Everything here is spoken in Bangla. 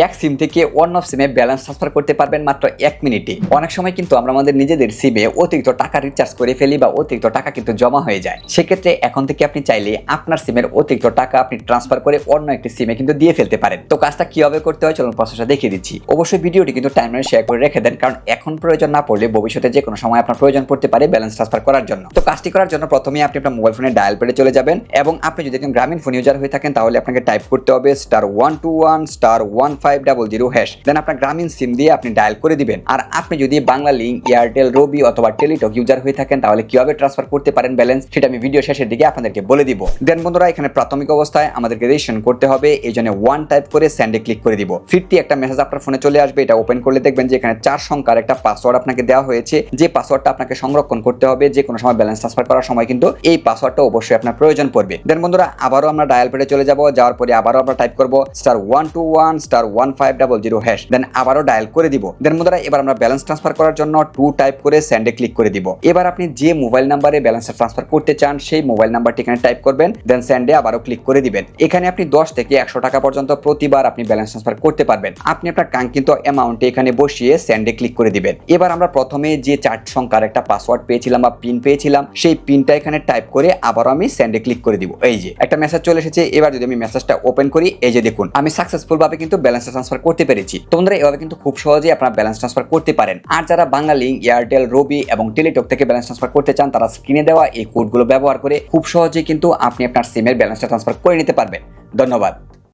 এক সিম থেকে অন্য সিমে ব্যালেন্স ট্রান্সফার করতে পারবেন মাত্র এক মিনিটে। অনেক সময় কিন্তু আমরা আমাদের নিজেদের সিমে অতিরিক্ত টাকা রিচার্জ করে ফেলি বা অতিরিক্ত টাকা কিন্তু জমা হয়ে যায়। সেক্ষেত্রে এখন থেকে আপনি চাইলে আপনার সিমের অতিরিক্ত টাকা আপনি ট্রান্সফার করে অন্য একটি সিমে কিন্তু দিয়ে ফেলতে পারেন। তো কাজটা কীভাবে করতে হয়? চলুন প্রসেসটা দেখিয়ে দিচ্ছি। অবশ্যই ভিডিওটি কিন্তু টাইমলাইন শেয়ার করে রেখে দেন, কারণ এখন প্রয়োজন না পড়লে ভবিষ্যতে যে কোনো সময় আপনার প্রয়োজন পড়তে পারে ব্যালেন্স ট্রান্সফার করার জন্য। তো কাজটি করার জন্য প্রথমেই আপনি আপনার মোবাইল ফোনে ডায়াল পেডে চলে যাবেন এবং আপনি যদি একজন গ্রামীণ ফোন ইউজার হয়ে থাকেন, তাহলে আপনাকে টাইপ করতে হবে star one two one star one five double zero hash then আপনার গ্রামীণ সিম দিয়ে আপনি ডায়াল করে দিবেন। আর আপনি যদি বাংলা লিঙ্ক এয়ারটেল রবি অথবা টেলিটক ইউজার হয়ে থাকেন, তাহলে কীভাবে ট্রান্সফার করতে পারেন ব্যালেন্স সেটা আমি ভিডিও শেষের দিকে আপনাদেরকে বলে দিব। দেন বন্ধুরা, এখানে প্রাথমিক অবস্থায় আমাদেরকে রেজিস্ট্রেশন করতে হবে, এই জন্য ওয়ান টাইপ করে ক্লিক করে দিব। ফিরতি একটা মেসেজ আপনার ফোনে চলে আসবে, এটা ওপেন করলে দেখবেন যে এখানে চার সংখ্যার একটা পাসওয়ার্ড আপনাকে দেওয়া হয়েছে। যে পাসওয়ার্ডটা আপনাকে সংরক্ষণ করতে হবে, যে কোনো সময় ব্যালেন্স ট্রান্সফার করার সময় কিন্তু এই পাসওয়ার্ডটা অবশ্যই আপনার প্রয়োজন পড়বে। দেন বন্ধুরা, আবারও আমরা ডায়াল পেডে চলে যাব, যাওয়ার পরে আবারও আমরা টাইপ করব star one two one star one five double zero hash then আবারও ডায়াল করে দিব। দেন বন্ধুরা, এবার আমরা ব্যালেন্স ট্রান্সফার করার জন্য টু টাইপ করে স্যান্ডে ক্লিক করে দিব। এবার আপনি যে মোবাইল নাম্বারে ব্যালেন্সটা ট্রান্সফার করতে চান, সেই মোবাইল নাম্বারটি এখানে টাইপ করবেন দেন স্যান্ডে আবারও ক্লিক করে দিবেন। এখানে আপনি দশ থেকে একশো টাকা পর্যন্ত প্রতিবার আপনি ব্যালেন্স ট্রান্সফার করতে পারবেন। আপনি আপনার কাঙ্ক্ষিত অ্যামাউন্টে এখানে বসিয়ে স্যান্ডে ক্লিক করে দিবেন। এবার আমরা প্রথমে যে চার সংখ্যার একটা পাসওয়ার্ড পেয়েছিলাম বা পিন পেয়েছিলাম, সেই পিনটা এখানে টাইপ করে আবারও আমি স্যান্ডে ক্লিক করে দিব। এই যে, একটা মেসেজ চলে এসেছে, এবার যদি আমি মেসেজটা ওপেন করি, এই যে দেখুন, আমি সাকসেসফুল ভাবে কিন্তু ব্যালেন্স ট্রান্সফার করতে পেরেছি। তোমরা এভাবে কিন্তু খুব সহজেই আপনারা ব্যালেন্স ট্রান্সফার করতে পারেন। আর যারা বাঙালি এয়ারটেল রবি এবং টেলিটক থেকে ব্যালেন্স ট্রান্সফার করতে চান, তারা স্ক্রিনে দেওয়া এই কোডগুলো ব্যবহার করে খুব সহজেই কিন্তু আপনি আপনার সিমের ব্যালেন্সটা ট্রান্সফার করে নিতে পারবেন। ধন্যবাদ।